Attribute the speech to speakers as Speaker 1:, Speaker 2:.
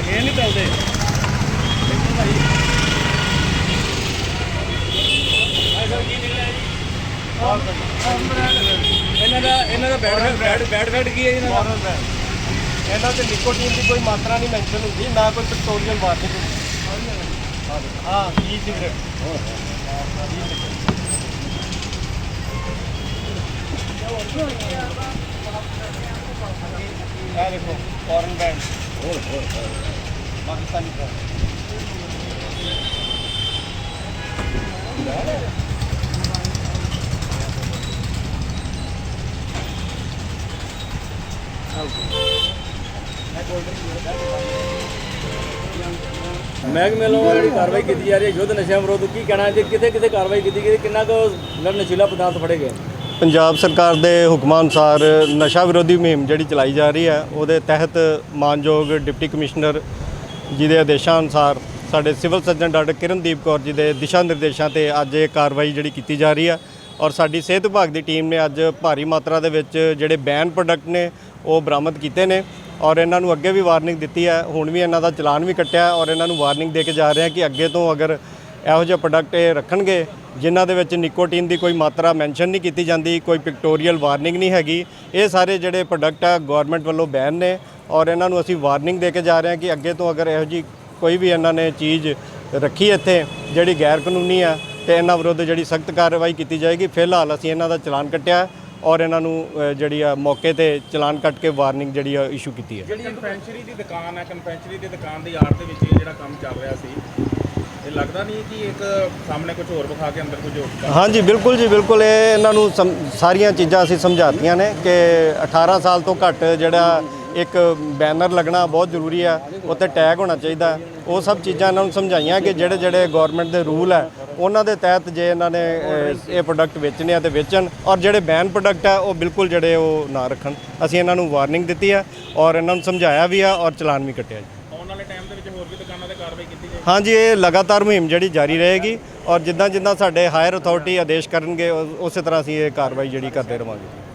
Speaker 1: ਇਹ ਨਹੀਂ ਚੱਲਦੇ ਇਹਨਾਂ ਦਾ ਇਹਨਾਂ ਦਾ ਬੈਡ ਬੈਡ ਬੈਡ ਬੈਡ ਕੀ ਹੈ ਇਹਨਾਂ ਦਾ?
Speaker 2: ਇਹਨਾਂ ਤੇ ਨਿਕੋਟੀਨ ਦੀ ਕੋਈ ਮਾਤਰਾ ਨਹੀਂ ਮੈਂਸ਼ਨ ਹੁੰਦੀ ਨਾ ਕੋਈ ਪੈਟਰੋਲੀਅਮ ਵਾਰਨਿੰਗ ਹੁੰਦੀ ਹਾਂ ਹਾਂ ਈ ਸਿਗਰਟ ਇਹ ਦੇਖੋ ਫੋਰਨ ਬੈਂਡ ਪਾਕਿਸਤਾਨੀ ਬੈਂਡ
Speaker 1: ਮਹਿਕਮੇ ਵੱਲੋਂ ਜਿਹੜੀ ਕਾਰਵਾਈ ਕੀਤੀ ਜਾ ਰਹੀ ਹੈ ਯੁੱਧ ਨਸ਼ਿਆਂ ਵਿਰੁੱਧ ਕੀ ਕਹਿਣਾ ਜੇ ਕਿਤੇ ਕਿਤੇ ਕਾਰਵਾਈ ਕੀਤੀ ਗਈ ਕਿੰਨਾ ਕੁ ਨਸ਼ੀਲਾ ਪਦਾਰਥ ਫੜੇ ਗਏ?
Speaker 2: ਪੰਜਾਬ ਸਰਕਾਰ ਦੇ ਹੁਕਮਾਂ ਅਨੁਸਾਰ ਨਸ਼ਾ ਵਿਰੋਧੀ ਮੁਹਿੰਮ ਜਿਹੜੀ ਚਲਾਈ ਜਾ ਰਹੀ ਹੈ, ਉਹਦੇ ਤਹਿਤ ਮਾਨਯੋਗ ਡਿਪਟੀ ਕਮਿਸ਼ਨਰ ਜੀ ਦੇ ਆਦੇਸ਼ਾਂ ਅਨੁਸਾਰ ਸਾਡੇ civil surgeon doctor Kirandeep Kaur ji ਦੇ ਦਿਸ਼ਾ ਨਿਰਦੇਸ਼ਾਂ ਤੇ ਅੱਜ ਇਹ ਕਾਰਵਾਈ ਜਿਹੜੀ ਕੀਤੀ ਜਾ ਰਹੀ ਹੈ ਔਰ ਸਾਡੀ ਸਿਹਤ ਵਿਭਾਗ ਦੀ ਟੀਮ ਨੇ ਅੱਜ ਭਾਰੀ ਮਾਤਰਾ ਦੇ ਵਿੱਚ ਜਿਹੜੇ ਬੈਨ ਪ੍ਰੋਡਕਟ ਨੇ, ਉਹ ਬਰਾਮਦ ਕੀਤੇ ਨੇ ਔਰ ਇਹਨਾਂ ਨੂੰ ਅੱਗੇ ਵੀ ਵਾਰਨਿੰਗ ਦਿੱਤੀ ਹੈ। ਹੁਣ ਵੀ ਇਹਨਾਂ ਦਾ ਚਲਾਨ ਵੀ ਕੱਟਿਆ ਔਰ ਇਹਨਾਂ ਨੂੰ ਵਾਰਨਿੰਗ ਦੇ ਕੇ ਜਾ ਰਹੇ ਹਾਂ ਕਿ ਅੱਗੇ ਤੋਂ ਅਗਰ ਇਹੋ ਜਿਹੇ ਪ੍ਰੋਡਕਟ ਇਹ ਰੱਖਣਗੇ, ਜਿਨ੍ਹਾਂ ਦੇ ਵਿੱਚ ਨਿਕੋਟੀਨ ਦੀ ਕੋਈ ਮਾਤਰਾ ਮੈਂਸ਼ਨ ਨਹੀਂ ਕੀਤੀ ਜਾਂਦੀ, ਕੋਈ ਪਿਕਟੋਰੀਅਲ ਵਾਰਨਿੰਗ ਨਹੀਂ ਹੈਗੀ। ਇਹ ਸਾਰੇ ਜਿਹੜੇ ਪ੍ਰੋਡਕਟ ਆ ਗਵਰਨਮੈਂਟ ਵੱਲੋਂ ਬੈਨ ਨੇ ਔਰ ਇਹਨਾਂ ਨੂੰ ਅਸੀਂ ਵਾਰਨਿੰਗ ਦੇ ਕੇ ਜਾ ਰਹੇ ਹਾਂ ਕਿ ਅੱਗੇ ਤੋਂ ਅਗਰ ਇਹੋ ਜੀ ਕੋਈ ਵੀ ਇਹਨਾਂ ਨੇ ਚੀਜ਼ ਰੱਖੀ ਇੱਥੇ, ਜਿਹੜੀ ਗੈਰ ਕਾਨੂੰਨੀ ਆ, ਤੇ ਇਹਨਾਂ ਵਿਰੁੱਧ ਜਿਹੜੀ ਸਖਤ ਕਾਰਵਾਈ ਕੀਤੀ ਜਾਏਗੀ, ਫਿਲਹਾਲ ਅਸੀਂ ਇਹਨਾਂ ਦਾ ਚਲਾਨ ਕੱਟਿਆ ਔਰ ਇਹਨਾਂ ਨੂੰ ਜਿਹੜੀ ਆ, ਮੌਕੇ ਤੇ ਚਲਾਨ ਕੱਟ ਕੇ ਵਾਰਨਿੰਗ ਜਿਹੜੀ ਆ ਇਸ਼ੂ ਕੀਤੀ ਹੈ।
Speaker 3: ਜਿਹੜੀ ਕਨਫੈਕਸ਼ਨਰੀ ਦੀ ਦੁਕਾਨ ਹੈ ਕਨਫੈਕਸ਼ਨਰੀ ਦੀ ਦੁਕਾਨ ਦੀ ਆੜ ਦੇ ਵਿੱਚ ਇਹ ਜਿਹੜਾ ਕੰਮ ਚੱਲ ਰਿਹਾ ਸੀ ਇਹ ਲੱਗਦਾ ਨਹੀਂ ਕਿ ਇੱਕ ਸਾਹਮਣੇ ਕੁਝ ਹੋਰ ਵਿਖਾ ਕੇ ਅੰਦਰ ਕੁਝ ਹੋਰ ਕਰ-
Speaker 2: ਹਾਂਜੀ ਬਿਲਕੁਲ ਜੀ ਬਿਲਕੁਲ। ਇਹ ਇਹਨਾਂ ਨੂੰ ਸਮ- ਸਾਰੀਆਂ ਚੀਜ਼ਾਂ ਅਸੀਂ ਸਮਝਾਤੀਆਂ ਨੇ ਕਿ 18 ਸਾਲ ਤੋਂ ਘੱਟ ਜਿਹੜਾ ਇੱਕ ਬੈਨਰ ਲੱਗਣਾ ਬਹੁਤ ਜ਼ਰੂਰੀ ਆ ਉੱਤੇ ਟੈਗ ਹੋਣਾ ਚਾਹੀਦਾ। ਉਹ ਸਭ ਚੀਜ਼ਾਂ ਇਹਨਾਂ ਨੂੰ ਸਮਝਾਈਆਂ ਕਿ ਜਿਹੜੇ ਜਿਹੜੇ ਗਵਰਨਮੈਂਟ ਦੇ ਰੂਲ ਹੈ ਉਹਨਾਂ ਦੇ ਤਹਿਤ ਜੇ ਇਹਨਾਂ ਨੇ ਅਹ, ਇਹ ਪ੍ਰੋਡਕਟ ਵੇਚਣੇ ਆ ਤੇ ਵੇਚਣ ਔਰ ਜਿਹੜੇ ਬੈਨ ਪ੍ਰੋਡਕਟ ਆ ਉਹ ਬਿਲਕੁਲ ਜਿਹੜੇ ਉਹ ਨਾ ਰੱਖਣ। ਅਸੀਂ ਇਹਨਾਂ ਨੂੰ ਵਾਰਨਿੰਗ ਦਿੱਤੀ ਆ ਔਰ ਇਹਨਾਂ ਨੂੰ ਸਮਝਾਇਆ ਵੀ ਆ ਔਰ ਚਲਾਨ ਵੀ ਕੱਟਿਆ ਜੀ।
Speaker 3: ਆਉਣ ਵਾਲੇ ਟਾਈਮ ਦੇ ਵਿੱਚ ਹੋਰ ਵੀ ਦੁਕਾਨਾਂ ਤੇ ਕਾਰਵਾਈ ਕੀਤੀ ਜਾਏ
Speaker 2: ਹਾਂਜੀ, ਇਹ ਲਗਾਤਾਰ ਮੁਹਿੰਮ ਜਿਹੜੀ ਜਾਰੀ ਰਹੇਗੀ ਔਰ ਜਿੱਦਾਂ ਜਿੱਦਾਂ ਸਾਡੇ ਹਾਇਰ ਅਥਾਰਟੀ ਆਦੇਸ਼ ਕਰਨਗੇ ਉਸੇ ਤਰ੍ਹਾਂ ਅਸੀਂ ਇਹ ਕਾਰਵਾਈ ਜਿਹੜੀ ਕਰਦੇ ਰਵਾਂਗੇ।